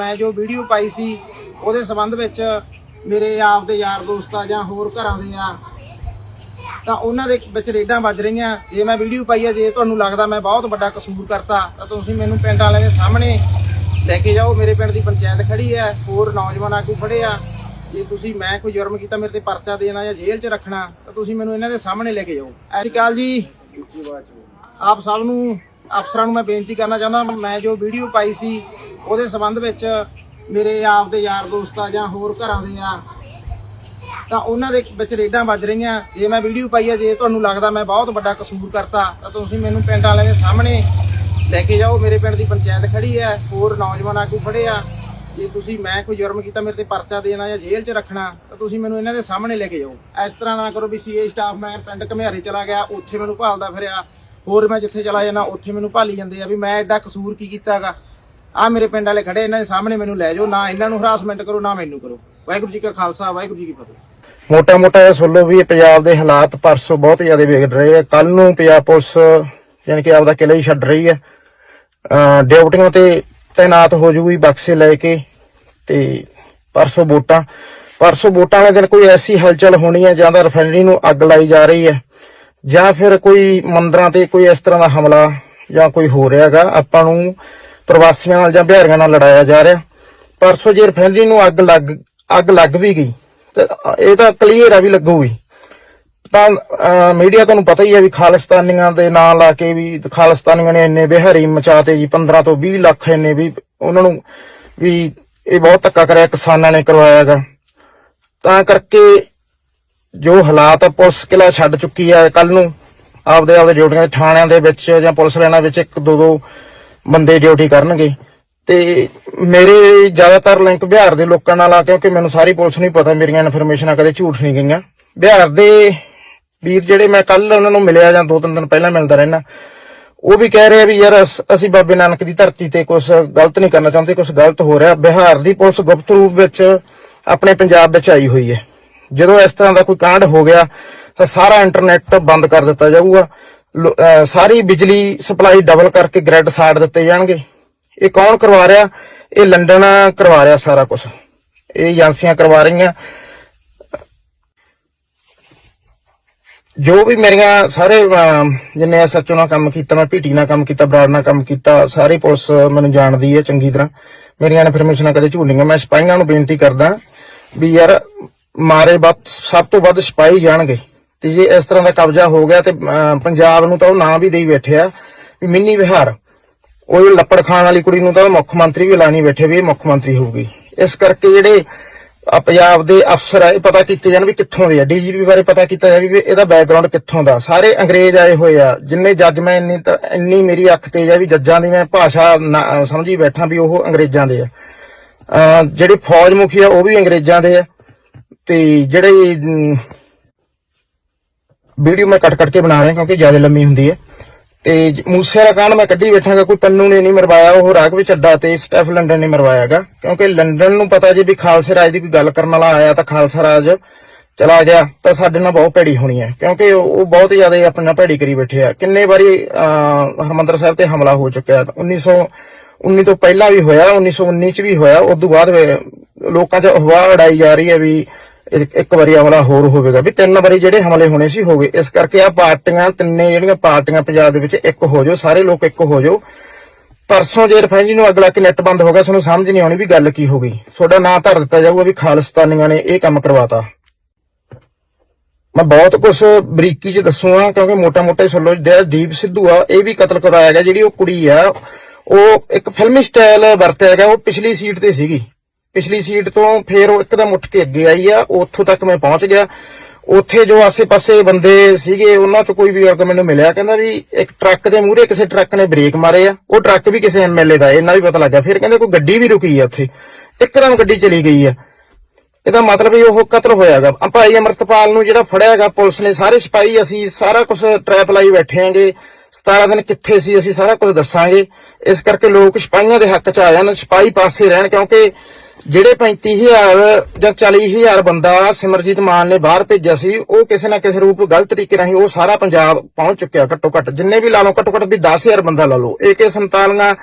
ਮੈਂ ਜੋ ਵੀਡੀਓ ਪਾਈ ਸੀ ਉਹਦੇ ਸੰਬੰਧ ਵਿੱਚ ਮੇਰੇ ਆਪ ਦੇ ਯਾਰ ਦੋਸਤ ਆ ਜਾਂ ਹੋਰ ਘਰਾਂ ਦੇ ਆ ਤਾਂ ਉਹਨਾਂ ਦੇ ਵਿੱਚ ਰੇਡਾਂ ਵੱਜ ਰਹੀਆਂ। ਜੇ ਮੈਂ ਵੀਡੀਓ ਪਾਈ ਆ ਜੇ ਤੁਹਾਨੂੰ ਲੱਗਦਾ ਮੈਂ ਬਹੁਤ ਵੱਡਾ ਕਸੂਰ ਕਰਤਾ ਤਾਂ ਤੁਸੀਂ ਮੈਨੂੰ ਪਿੰਡ ਵਾਲਿਆਂ ਦੇ ਸਾਹਮਣੇ ਲੈ ਕੇ ਜਾਓ। ਮੇਰੇ ਪਿੰਡ ਦੀ ਪੰਚਾਇਤ ਖੜੀ ਹੈ ਹੋਰ ਨੌਜਵਾਨ ਆਗੂ ਖੜੇ ਆ। ਜੇ ਤੁਸੀਂ ਮੈਂ ਕੋਈ ਜੁਰਮ ਕੀਤਾ ਮੇਰੇ ਤੇ ਪਰਚਾ ਦੇਣਾ ਜਾਂ ਜੇਲ੍ਹ 'ਚ ਰੱਖਣਾ ਤਾਂ ਤੁਸੀਂ ਮੈਨੂੰ ਇਹਨਾਂ ਦੇ ਸਾਹਮਣੇ ਲੈ ਕੇ ਜਾਓ। ਅਕਾਲ ਜੀ। ਆਪ ਸਭ ਨੂੰ ਅਫਸਰਾਂ ਨੂੰ ਮੈਂ ਬੇਨਤੀ ਕਰਨਾ ਚਾਹੁੰਦਾ ਮੈਂ ਜੋ ਵੀਡੀਓ ਪਾਈ ਸੀ ਉਹਦੇ ਸੰਬੰਧ ਵਿੱਚ ਮੇਰੇ ਆਪ ਦੇ ਯਾਰ ਦੋਸਤ ਆ ਜਾਂ ਹੋਰ ਘਰਾਂ ਦੇ ਆ, ਤਾਂ ਉਹਨਾਂ ਦੇ ਵਿੱਚ ਰੇਡਾਂ ਵੱਜ ਰਹੀਆਂ। ਜੇ ਮੈਂ ਵੀਡੀਓ ਪਾਈ ਆ, ਜੇ ਤੁਹਾਨੂੰ ਲੱਗਦਾ ਮੈਂ ਬਹੁਤ ਵੱਡਾ ਕਸੂਰ ਕਰਤਾ, ਤਾਂ ਤੁਸੀਂ ਮੈਨੂੰ ਪਿੰਡ ਵਾਲਿਆਂ ਦੇ ਸਾਹਮਣੇ ਲੈ ਕੇ ਜਾਓ। ਮੇਰੇ ਪਿੰਡ ਦੀ ਪੰਚਾਇਤ ਖੜੀ ਹੈ ਹੋਰ ਨੌਜਵਾਨ ਆਗੂ ਖੜੇ ਆ। ਜੇ ਤੁਸੀਂ, ਮੈਂ ਕੋਈ ਜੁਰਮ ਕੀਤਾ, ਮੇਰੇ ਤੇ ਪਰਚਾ ਦੇਣਾ ਜਾਂ ਜੇਲ੍ਹ 'ਚ ਰੱਖਣਾ, ਤਾਂ ਤੁਸੀਂ ਮੈਨੂੰ ਇਹਨਾਂ ਦੇ ਸਾਹਮਣੇ ਲੈ ਕੇ ਜਾਓ। ਇਸ ਤਰ੍ਹਾਂ ਨਾ ਕਰੋ ਵੀ ਸੀਏ ਸਟਾਫ ਮੈਂ ਪਿੰਡ ਘਮਿਆਰੇ ਚਲਾ ਗਿਆ, ਉੱਥੇ ਮੈਨੂੰ ਭਾਲਦਾ ਫਿਰਿਆ। ਹੋਰ ਮੈਂ ਜਿੱਥੇ ਚਲਾ ਜਾਣਾ ਉੱਥੇ ਮੈਨੂੰ ਭਾਲੀ ਜਾਂਦੇ ਆ ਵੀ ਮੈਂ ਐਡਾ ਕਸੂਰ ਕੀ ਕੀਤਾਗਾ? ਆ ਮੇਰੇ ਪਿੰਡ ਵਾਲੇ ਖੜੇ, ਇਹਨਾਂ ਦੇ ਸਾਹਮਣੇ ਮੈਨੂੰ ਲੈ ਜਾਓ, ਨਾ ਇਹਨਾਂ ਨੂੰ ਹਰਾਸਮੈਂਟ ਕਰੋ, ਨਾ ਮੈਨੂੰ ਕਰੋ। ਵਾਹਿਗੁਰੂ ਜੀ ਕਾ ਖਾਲਸਾ, ਵਾਹਿਗੁਰੂ ਜੀ ਕੀ ਫਤਿਹ। ਮੋਟਾ ਮੋਟਾ ਇਹ ਸੁਣ ਲਓ ਵੀ ਪੰਜਾਬ ਦੇ ਹਾਲਾਤ ਪਰਸੋਂ ਬਹੁਤ ਜ਼ਿਆਦਾ ਵਿਗੜ ਰਹੇ ਆ। ਕੱਲ ਨੂੰ ਪੰਜਾਬ ਪੁਲਿਸ, ਯਾਨੀ ਕਿ ਆਪਦਾ ਕਿਲਾ ਹੀ ਛੱਡ ਰਹੀ ਹੈ ਡਿਊਟੀਆਂ ਤੇ ਤਾਇਨਾਤ ਹੋ ਜੂਗੀ ਬਕਸੇ ਲੈ ਕੇ ਤੇ ਪਰਸੋਂ ਵੋਟਾਂ। ਪਰਸੋਂ ਵੋਟਾਂ ਵਾਲੇ ਦਿਨ ਕੋਈ ਐਸੀ ਹਲਚਲ ਹੋਣੀ ਹੈ ਜਾਂ ਤਾਂ ਰਿਫਾਈਨਰੀ ਨੂੰ ਅੱਗ ਲਾਈ ਜਾ ਰਹੀ ਹੈ ਜਾਂ ਫਿਰ ਕੋਈ ਮੰਦਰਾਂ ਤੇ ਕੋਈ ਇਸ ਤਰ੍ਹਾਂ ਦਾ ਹਮਲਾ ਜਾਂ ਕੋਈ ਹੋ ਰਿਹਾਗਾ ਆਪਾਂ ਨੂੰ ਪ੍ਰਵਾਸੀਆਂ ਨਾਲ ਜਾਂ ਬਿਹਾਰੀਆਂ ਨਾਲ ਲੜਾਇਆ ਜਾ ਰਿਹਾ। ਪਰਸੋਂ ਜੇ ਰਿਫਾਈਨਰੀ ਨੂੰ ਅੱਗ ਲੱਗ ਅੱਗ ਲੱਗ ਵੀ ਗਈ। ਤੇ ਇਹ ਤਾਂ ਕਲੀਅਰ ਆ ਵੀ ਲੱਗੂਗੀ ਤਾਂ ਮੀਡੀਆ ਤੁਹਾਨੂੰ ਪਤਾ ਹੀ ਹੈ ਵੀ ਖਾਲਿਸਤਾਨੀਆਂ ਦੇ ਨਾਂ ਲਾ ਕੇ ਵੀ, ਖਾਲਿਸਤਾਨੀਆਂ ਨੇ ਇੰਨੇ ਬਿਹਾਰੀ ਮਚਾਤੇ ਜੀ 15 ਤੋਂ 20 ਲੱਖ ਇੰਨੇ ਵੀ, ਉਹਨਾਂ ਨੂੰ ਵੀ ਇਹ ਬਹੁਤ ਧੱਕਾ ਕਰਿਆ ਕਿਸਾਨਾਂ ਨੇ ਕਰਵਾਇਆਗਾ ਤਾਂ ਕਰਕੇ ਜੋ ਹਾਲਾਤ ਆ, ਪੁਲਿਸ ਕਿਲਾ ਛੱਡ ਚੁੱਕੀ ਹੈ ਕੱਲ ਨੂੰ। ਆਪਦੇ ਆਪਦੇ ਡਿਊਟੀਆਂ ਦੇ ਥਾਣਿਆਂ ਦੇ ਵਿੱਚ ਜਾਂ ਪੁਲਿਸ ਲਾਈਨਾਂ ਵਿੱਚ ਇੱਕ ਦੋ ਦੋ ਬੰਦੇ ਡਿਊਟੀ ਕਰਨਗੇ। ਤੇ ਮੇਰੇ ਜ਼ਿਆਦਾਤਰ ਲਿੰਕ ਬਿਹਾਰ ਦੇ ਲੋਕਾਂ ਨਾਲ ਆ, ਕਿਉਂਕਿ ਮੈਨੂੰ ਸਾਰੀ ਪੁਲਿਸ ਨੂੰ ਪਤਾ, ਮੇਰੀਆਂ ਇਨਫੋਰਮੇਸ਼ਨਾਂ ਕਦੇ ਝੂਠ ਨਹੀਂ ਗਈਆਂ। ਬਿਹਾਰ ਦੇ ਵੀਰ ਜਿਹੜੇ ਮੈਂ ਕੱਲ ਉਹਨਾਂ ਨੂੰ ਮਿਲਿਆ ਜਾਂ ਦੋ ਤਿੰਨ ਦਿਨ ਪਹਿਲਾਂ ਮਿਲਦਾ ਰਹਿਣਾ ਉਹ ਵੀ ਕਹਿ ਰਹੇ ਆ ਵੀ ਯਾਰ, ਅਸੀਂ ਬਾਬੇ ਨਾਨਕ ਦੀ ਧਰਤੀ ਤੇ ਕੁਝ ਗਲਤ ਨਹੀਂ ਕਰਨਾ ਚਾਹੁੰਦੇ ਕੁਝ ਗਲਤ ਹੋ ਰਿਹਾ। ਬਿਹਾਰ ਦੀ ਪੁਲਿਸ ਗੁਪਤ ਰੂਪ ਵਿੱਚ ਆਪਣੇ ਪੰਜਾਬ ਵਿੱਚ ਆਈ ਹੋਈ ਹੈ। ਜਦੋਂ ਇਸ ਤਰ੍ਹਾਂ ਦਾ ਕੋਈ ਕਾਂਡ ਹੋ ਗਿਆ, ਤਾਂ ਸਾਰਾ ਇੰਟਰਨੈਟ ਬੰਦ ਕਰ ਦਿੱਤਾ ਜਾਊਗਾ। ਸਾਰੀ ਬਿਜਲੀ ਸਪਲਾਈ ਡਬਲ ਕਰਕੇ ਗ੍ਰਿਡ ਸਾੜ ਦਿੱਤੇ ਜਾਣਗੇ। ਇਹ ਕੌਣ ਕਰਵਾ ਰਿਹਾ? ਇਹ ਲੰਡਨ ਕਰਵਾ ਰਿਹਾ ਸਾਰਾ ਕੁਝ ਇਹ ਏਜੰਸੀਆਂ ਕਰਵਾ ਰਹੀਆਂ। ਜੋ ਵੀ ਮੇਰੀਆਂ ਸਾਰੇ ਅਮ, ਜਿੰਨੇ ਐਸਐਚਓ ਨਾਲ ਕੰਮ ਕੀਤਾ ਮੈਂ ਪੀਟੀ ਨਾਲ ਕੰਮ ਕੀਤਾ ਬਰਾੜ ਨਾਲ ਕੰਮ ਕੀਤਾ ਸਾਰੀ ਪੁਲਿਸ ਮੈਨੂੰ ਜਾਣਦੀ ਹੈ ਚੰਗੀ ਤਰ੍ਹਾਂ। ਮੇਰੀਆਂ ਇਨਫੋਰਮੇਸ਼ਨਾਂ ਕਦੇ ਝੂਠੀਆਂ ਮੈਂ ਸਿਪਾਹੀਆਂ ਨੂੰ ਬੇਨਤੀ ਕਰਦਾ ਵੀ ਯਾਰ ਮਾਰੇ ਵੱਧ ਸਭ ਤੋਂ ਵੱਧ ਸਿਪਾਹੀ ਜਾਣਗੇ। ਤੇ ਜੇ ਇਸ ਤਰ੍ਹਾਂ ਦਾ ਕਬਜ਼ਾ ਹੋ ਗਿਆ ਤੇ ਪੰਜਾਬ ਨੂੰ ਤਾਂ ਉਹ ਨਾਂ ਵੀ ਦੇਈ ਬੈਠੇ ਆ, ਵੀ ਮਿੰਨੀ ਵਿਹਾਰ। ਉਹ ਲੱਪੜ ਖਾਣ ਵਾਲੀ ਕੁੜੀ ਨੂੰ ਤਾਂ ਮੁੱਖ ਮੰਤਰੀ ਵੀ ਐਲਾਨੀ ਬੈਠੇ ਵੀ ਇਹ ਮੁੱਖ ਮੰਤਰੀ ਹੋਊਗੀ। ਇਸ ਕਰਕੇ ਜਿਹੜੇ ਪੰਜਾਬ ਦੇ ਅਫਸਰ ਆ, ਇਹ ਪਤਾ ਕੀਤੇ ਜਾਣ ਵੀ ਕਿੱਥੋਂ ਦੇ ਆ। ਡੀਜੀਪੀ ਬਾਰੇ ਪਤਾ ਕੀਤਾ ਜਾਵੇ ਵੀ ਇਹਦਾ ਬੈਕਗ੍ਰਾਉਂਡ ਕਿੱਥੋਂ ਦਾ। ਸਾਰੇ ਅੰਗਰੇਜ਼ ਆਏ ਹੋਏ ਆ, ਜਿੰਨੇ ਜੱਜ ਮੈਂ ਇੰਨੀ ਇੰਨੀ ਮੇਰੀ ਅੱਖ ਤੇਜ ਆ ਵੀ ਜੱਜਾਂ ਦੀ ਮੈਂ ਭਾਸ਼ਾ ਨਾ- ਸਮਝੀ ਬੈਠਾ ਵੀ ਉਹ ਅੰਗਰੇਜ਼ਾਂ ਦੇ ਆ। ਜਿਹੜੇ ਫੌਜ ਮੁਖੀ ਆ ਉਹ ਵੀ ਅੰਗਰੇਜ਼ਾਂ ਦੇ ਆ। ਤੇ ਜਿਹੜੇ ਵੀਡੀਓ ਮੈਂ ਕੱਟ ਕੱਟ ਕੇ ਬਣਾ ਰਿਹਾ ਕਿਉਂਕਿ ਜ਼ਿਆਦਾ ਲੰਮੀ ਹੁੰਦੀ ਹੈ। ਤੇ ਮੂਸੇ ਵਾਲਾ ਕਾਂਡ ਮੈਂ ਕੱਢੀ ਬੈਠਾਗਾ ਕੋਈ ਪੰਨੂ ਨੇ ਨਹੀਂ ਮਰਵਾਇਆ ਉਹ ਰਾਘਵ ਚੱਡਾ ਤੇ ਸਟੈਫ ਲੰਡਨ ਨੇ ਮਰਵਾਇਆਗਾ। ਕਿਉਂਕਿ ਲੰਡਨ ਨੂੰ ਪਤਾ ਜੇ ਵੀ ਖਾਲਸੇ ਰਾਜ ਦੀ ਕੋਈ ਗੱਲ ਕਰਨ ਵਾਲਾ ਆਇਆ ਤਾਂ ਖਾਲਸਾ ਰਾਜ ਚਲਾ ਗਿਆ ਤਾਂ ਸਾਡੇ ਨਾਲ ਬਹੁਤ ਭੈੜੀ ਹੋਣੀ ਹੈ। ਕਿਉਂਕਿ ਉਹ ਬਹੁਤ ਜ਼ਿਆਦਾ ਆਪਣੇ ਨਾਲ ਭੈੜੀ ਕਰੀ ਬੈਠੇ ਆ। ਕਿੰਨੇ ਵਾਰੀ ਅਹ, ਹਰਮੰਦਰ ਸਾਹਿਬ ਤੇ ਹਮਲਾ ਹੋ ਚੁੱਕਿਆ 1919 ਤੋਂ ਪਹਿਲਾਂ ਵੀ ਹੋਇਆ 1919 ਚ ਵੀ ਹੋਇਆ ਉਸ ਤੋਂ ਬਾਅਦ ਲੋਕਾਂ 'ਚ ਅਫਵਾਹ ਉਡਾਈ ਜਾ ਰਹੀ ਹੈ ਵੀ ਇੱਕ ਵਾਰੀ ਹਮਲਾ ਹੋਰ ਹੋਵੇਗਾ। ਵੀ ਤਿੰਨ ਵਾਰੀ ਜਿਹੜੇ ਹਮਲੇ ਹੋਣੇ ਸੀ, ਹੋ ਗਏ। ਇਸ ਕਰਕੇ ਆ ਪਾਰਟੀਆਂ, ਤਿੰਨੇ ਜਿਹੜੀਆਂ ਪਾਰਟੀਆਂ ਪੰਜਾਬ ਦੇ ਵਿੱਚ ਇੱਕ ਹੋ ਜਾਓ, ਸਾਰੇ ਲੋਕ ਇੱਕ ਹੋ ਜਾਓ। ਪਰਸੋਂ ਜੇ ਰਿਫਾਈਨਰੀ ਨੂੰ ਅਗਲਾ ਕਿ ਬੰਦ ਹੋ ਗਿਆ, ਤੁਹਾਨੂੰ ਸਮਝ ਨਹੀਂ ਆਉਣੀ ਵੀ ਗੱਲ ਕੀ ਹੋ ਗਈ। ਤੁਹਾਡਾ ਨਾਂ ਧਰ ਦਿੱਤਾ ਜਾਊਗਾ ਵੀ ਖਾਲਿਸਤਾਨੀਆਂ ਨੇ ਇਹ ਕੰਮ ਕਰਵਾਤਾ। ਮੈਂ ਬਹੁਤ ਕੁਝ ਬਰੀਕੀ ਚ ਦੱਸੂਗਾ ਕਿਉਂਕਿ ਮੋਟਾ ਮੋਟਾ ਹੀ ਸੁਣ ਜਿਹੜਾ ਦੀਪ ਸਿੱਧੂ ਆ, ਇਹ ਵੀ ਕਤਲ ਕਰਾਇਆ ਗਿਆ। ਜਿਹੜੀ ਉਹ ਕੁੜੀ ਆ, ਉਹ ਇੱਕ ਫਿਲਮੀ ਸਟਾਈਲ ਵਰਤਿਆ ਗਿਆ, ਉਹ ਪਿਛਲੀ ਸੀਟ ਤੇ ਸੀਗੀ। ਪਿਛਲੀ ਸੀਟ ਤੋਂ ਫੇਰ ਉਹ ਇੱਕਦਮ ਉੱਠ ਕੇ ਅੱਗੇ ਆਈ ਆ ਉੱਥੋਂ ਤੱਕ ਮੈਂ ਪਹੁੰਚ ਗਿਆ। ਉੱਥੇ ਜੋ ਆਸੇ-ਪਾਸੇ ਬੰਦੇ ਸੀਗੇ, ਉਹਨਾਂ ਚ ਕੋਈ ਵੀ ਵਰਗ ਮੈਨੂੰ ਮਿਲਿਆ, ਕਹਿੰਦਾ ਵੀ ਇੱਕ ਟਰੱਕ ਦੇ ਮੂਹਰੇ ਕਿਸੇ ਟਰੱਕ ਨੇ ਬ੍ਰੇਕ ਮਾਰੇ ਆ। ਉਹ ਟਰੱਕ ਵੀ ਕਿਸੇ ਐਮਐਲਏ ਦਾ ਇਹਨਾਂ ਵੀ ਪਤਾ ਲੱਗਾ ਫਿਰ ਕਹਿੰਦੇ ਕੋਈ ਗੱਡੀ ਵੀ ਰੁਕੀ ਆ ਉੱਥੇ। ਇੱਕਦਮ ਗੱਡੀ ਚਲੀ ਗਈ ਆ। ਇਹਦਾ ਮਤਲਬ ਇਹ ਉਹ ਕਤਲ ਹੋਇਆਗਾ। ਭਾਈ ਅਮਰਤਪਾਲ ਨੂੰ ਜਿਹੜਾ ਫੜਿਆਗਾ ਪੁਲਿਸ ਨੇ ਸਾਰੇ ਸਿਪਾਹੀ, ਅਸੀਂ ਸਾਰਾ ਕੁਝ ਟ੍ਰੈਪ ਲਾਈ ਬੈਠੇ ਆਂਗੇ। 17 ਦਿਨ ਕਿੱਥੇ ਸੀ, ਅਸੀਂ ਸਾਰਾ ਕੁਝ ਦੱਸਾਂਗੇ। ਇਸ ਕਰਕੇ ਲੋਕ ਸਿਪਾਹੀਆਂ ਦੇ ਹੱਕ 'ਚ ਆ ਜਾਣ, ਸਿਪਾਹੀ ਪਾਸੇ ਰਹਿਣ, ਕਿਉਂਕਿ ਜਿਹੜੇ 35000 ਜਾਂ 40000 ਬੰਦਾ ਸਿਮਰਜੀਤ ਮਾਨ ਨੇ ਬਾਹਰ ਭੇਜਿਆ ਸੀ, ਉਹ ਕਿਸੇ ਨਾ ਕਿਸੇ ਰੂਪ ਗਲਤ ਤਰੀਕੇ ਰਾਹੀਂ ਉਹ ਸਾਰਾ ਪੰਜਾਬ ਪਹੁੰਚ ਚੁੱਕਿਆ ਘੱਟੋ ਘੱਟ। ਜਿੰਨੇ ਵੀ ਲਾ ਲਓ, ਘੱਟੋ ਘੱਟ ਵੀ 10000 ਬੰਦਾ ਲਾ ਲਓ। AK47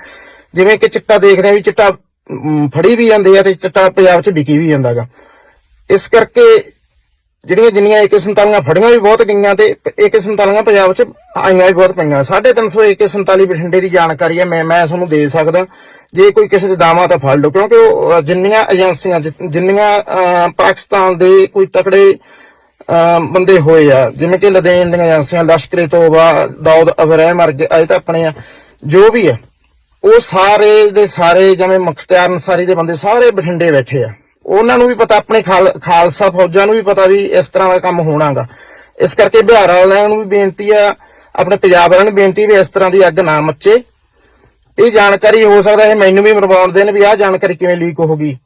ਜਿਵੇਂ ਕਿ ਚਿੱਟਾ ਦੇਖਦੇ ਆ ਵੀ ਚਿੱਟਾ ਫੜੀ ਵੀ ਜਾਂਦੇ ਆ ਤੇ ਚਿੱਟਾ ਪੰਜਾਬ 'ਚ ਵਿਕੀ ਵੀ ਜਾਂਦਾਗਾ। ਇਸ ਕਰਕੇ ਜਿਹੜੀਆਂ ਜਿੰਨੀਆਂ AK47 ਫੜੀਆਂ ਵੀ ਬਹੁਤ ਗਈਆਂ ਤੇ AK47 ਪੰਜਾਬ 'ਚ ਆਈਆਂ ਵੀ ਬਹੁਤ ਪਈਆਂ। 350 AK47 ਬਠਿੰਡੇ ਦੀ ਜਾਣਕਾਰੀ ਹੈ, ਮੈਂ ਮੈਂ ਤੁਹਾਨੂੰ ਦੇ ਸਕਦਾ। ਜੇ ਕੋਈ ਕਿਸੇ ਦੇ ਦਾਵਾ ਤਾਂ ਫੜ ਲਓ, ਕਿਉਂਕਿ ਉਹ ਜਿੰਨੀਆਂ ਏਜੰਸੀਆਂ ਜਿੰਨੀਆਂ ਪਾਕਿਸਤਾਨ ਦੇ ਕੋਈ ਤਕੜੇ ਬੰਦੇ ਹੋਏ ਆ, ਜਿਵੇਂ ਕਿ ਲਦੇਨ ਦੀਆਂ ਏਜੰਸੀਆਂ ਲਸ਼ਕਰੇ ਤੋਬਾ, ਦਾਊਦ ਅਬਰਾਹਿਮ ਵਰਗੇ, ਅਜੇ ਤਾਂ ਆਪਣੇ ਆ, ਜੋ ਵੀ ਆ, ਉਹ ਸਾਰੇ ਦੇ ਸਾਰੇ ਜਿਵੇਂ ਮੁਖਤਿਆਰ ਅਨਸਾਰੀ ਦੇ ਬੰਦੇ ਸਾਰੇ ਬਠਿੰਡੇ ਬੈਠੇ ਆ। ਉਹਨਾਂ ਨੂੰ ਵੀ ਪਤਾ, ਆਪਣੇ ਖਾਲਸਾ ਫੌਜਾਂ ਨੂੰ ਵੀ ਪਤਾ ਵੀ ਇਸ ਤਰ੍ਹਾਂ ਦਾ ਕੰਮ ਹੋਣਾਗਾ। ਇਸ ਕਰਕੇ ਬਿਹਾਰ ਵਾਲਿਆਂ ਨੂੰ ਵੀ ਬੇਨਤੀ ਆ, ਆਪਣੇ ਪੰਜਾਬ ਵਾਲਿਆਂ ਨੂੰ ਬੇਨਤੀ ਵੀ ਇਸ ਤਰ੍ਹਾਂ ਦੀ ਅੱਗ ਨਾ ਮੱਚੇ। ਇਹ ਜਾਣਕਾਰੀ ਹੋ ਸਕਦਾ ਇਹ ਮੈਨੂੰ ਵੀ ਮਰਵਾਉਣ ਦੇਣ ਵੀ ਆਹ ਜਾਣਕਾਰੀ ਕਿਵੇਂ ਲੀਕ ਹੋ ਗਈ